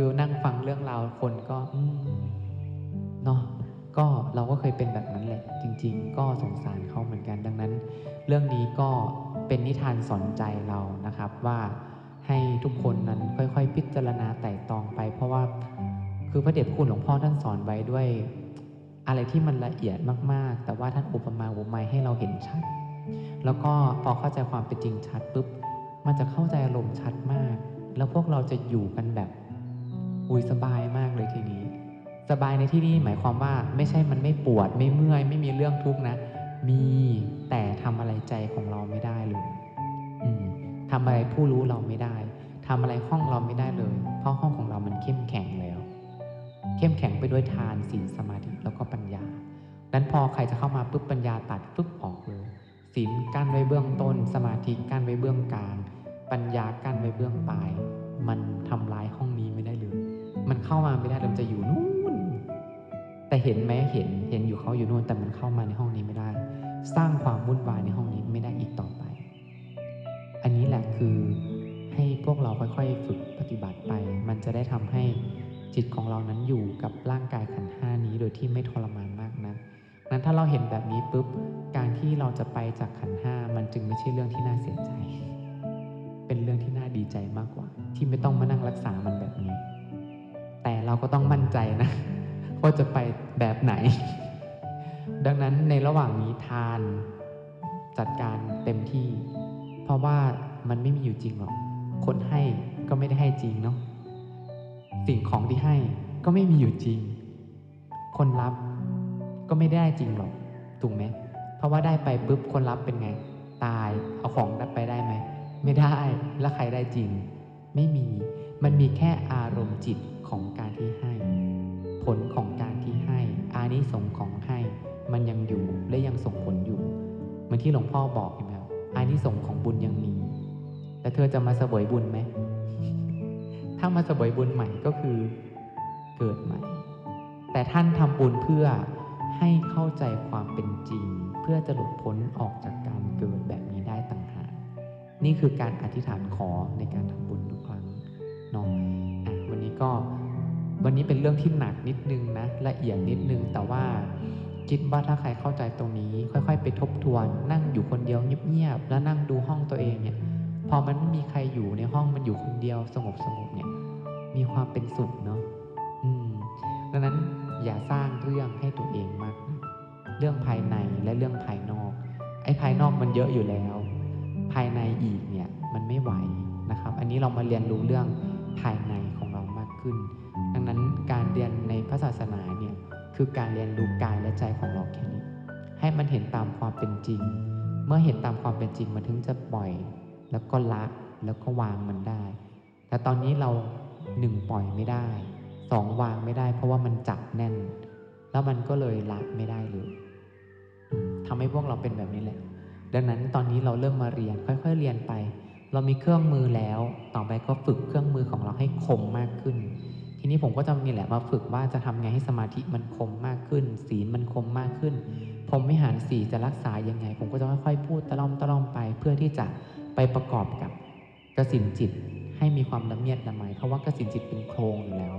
คือนั่งฟังเรื่องราวคนก็เนาะก็เราก็เคยเป็นแบบนั้นแหละ จริง ๆ ก็สงสารเขาเหมือนกันดังนั้น เรื่องนี้ก็เป็นนิทานสอนใจเรานะครับว่าให้ทุกคนนั้นค่อยๆ พิจารณาไต่ตองไป เพราะว่าคือพระเดชพระคุณหลวงพ่อท่านสอนไว้ด้วย อะไรที่มันละเอียดมากๆ แต่ว่าท่านอุปมาอุปไมยให้เราเห็นชัด แล้วก็พอเข้าใจความเป็นจริงชัดปุ๊บมันจะเข้าใจอารมณ์ชัดมาก แล้วพวกเราจะอยู่กันแบบ อุยสบายมากเลยทีนี้ สบายในที่นี้หมายความว่าไม่ใช่มันไม่ปวดไม่เมื่อย ไม่มีเรื่องทุกข์นะ มีแต่ทำอะไรใจของเราไม่ได้เลยอืมทำอะไรผู้รู้เราไม่ได้ทำอะไรห้องเราไม่ได้เลย เพราะห้องของเรามันเข้มแข็งแล้ว เข้มแข็งไปด้วยทานศีลสมาธิแล้วก็ปัญญานั้นพอใครจะเข้ามาปุ๊บปัญญาตัดปุ๊บออกเลยศีลกั้นไว้เบื้องต้น สมาธิกั้นไว้เบื้องกลาง ปัญญากั้นไว้เบื้องปลาย มันทำลายห้องนี้ไม่ได้ มันเข้ามาไม่ได้มันจะอยู่นู่น แต่เห็นไหมเห็นเห็นอยู่เขาอยู่นู่นแต่มันเข้ามาในห้องนี้ไม่ได้ สร้างความวุ่นวายในห้องนี้ไม่ได้อีกต่อไป อันนี้แหละคือให้พวกเราค่อยๆฝึกปฏิบัติไป มันจะได้ทำให้จิตของเรานั้นอยู่กับร่างกายขันห้านี้โดยที่ไม่ทรมานมากนะนั้นถ้าเราเห็นแบบนี้ปุ๊บการที่เราจะไปจากขันห้ามันจึงไม่ใช่เรื่องที่น่าเสียใจ เป็นเรื่องที่น่าดีใจมากกว่า ที่ไม่ต้องมา เราก็ต้องมั่นใจนะว่าจะไปแบบไหน ดังนั้นในระหว่างนี้ทานจัดการเต็มที่ เพราะว่ามันไม่มีอยู่จริงหรอก คนให้ก็ไม่ได้ให้จริงเนาะสิ่งของที่ให้ก็ไม่มีอยู่จริง คนรับก็ไม่ได้จริงหรอกถูกไหมเพราะว่าได้ไปปุ๊บคนรับเป็นไง ตายเอาของไปได้ไหมไม่ได้แล้วใครได้จริง ไม่มี มันมีแค่อารมณ์จิตของการที่ให้ ผลของการที่ให้ อานิสงส์ของให้ มันยังอยู่และยังส่งผลอยู่ เหมือนที่หลวงพ่อบอกเห็นไหมครับอานิสงส์ของบุญยังมี แต่เธอจะมาเสวยบุญไหม ถ้ามาเสวยบุญใหม่ก็คือเกิดใหม่ แต่ท่านทำบุญเพื่อให้เข้าใจความเป็นจริง เพื่อจะหลุดพ้นออกจากการเกิดแบบนี้ได้ต่างหากนี่คือการอธิษฐานขอในการทำ ก็วันนี้เป็นเรื่องที่หนักนิดนึงนะละเอียดนิดนึง แต่ว่าคิดว่าถ้าใครเข้าใจตรงนี้ ค่อยๆ ไปทบทวน นั่งอยู่คนเดียวเงียบๆแล้วนั่งดูห้องตัวเองเนี่ยพอมันไม่มีใครอยู่ในห้องมันอยู่คนเดียวสงบสงบๆเนี่ย มีความเป็นสุขเนาะอืมดังนั้นอย่าสร้างเรื่องให้ตัวเองมาก เรื่องภายในและเรื่องภายนอก ไอ้ภายนอกมันเยอะอยู่แล้ว ภายในอีกเนี่ยมันไม่ไหวนะครับ อันนี้เรามาเรียนรู้เรื่องภายใน ขึ้น ดังนั้นการเรียนในพระศาสนาเนี่ยคือการเรียนรู้กายและใจของเราแค่นี้ ให้มันเห็นตามความเป็นจริง เมื่อเห็นตามความเป็นจริงมันถึงจะปล่อย แล้วก็ละแล้วก็วางมันได้ แต่ตอนนี้เราหนึ่งปล่อยไม่ได้สองวางไม่ได้ เพราะว่ามันจับแน่น แล้วมันก็เลยละไม่ได้เลยทำให้พวกเราเป็นแบบนี้แหละ ดังนั้นตอนนี้เราเริ่มมาเรียนค่อย ๆ เรียนไป เรามีเครื่องมือแล้ว ต่อไปก็ฝึกเครื่องมือของเราให้คมมากขึ้น ทีนี้ผมก็จะมีแหละมาฝึกว่าจะทำไงให้สมาธิมันคมมากขึ้น ศีลมันคมมากขึ้นผมไม่หารสีจะรักษายังไง ผมก็จะค่อยๆพูดตะล่อมตะล่อมไปเพื่อที่จะไปประกอบกับกสินจิตให้มีความละเมียดละไมเพราะว่ากสินจิตเป็นโครงอยู่แล้ว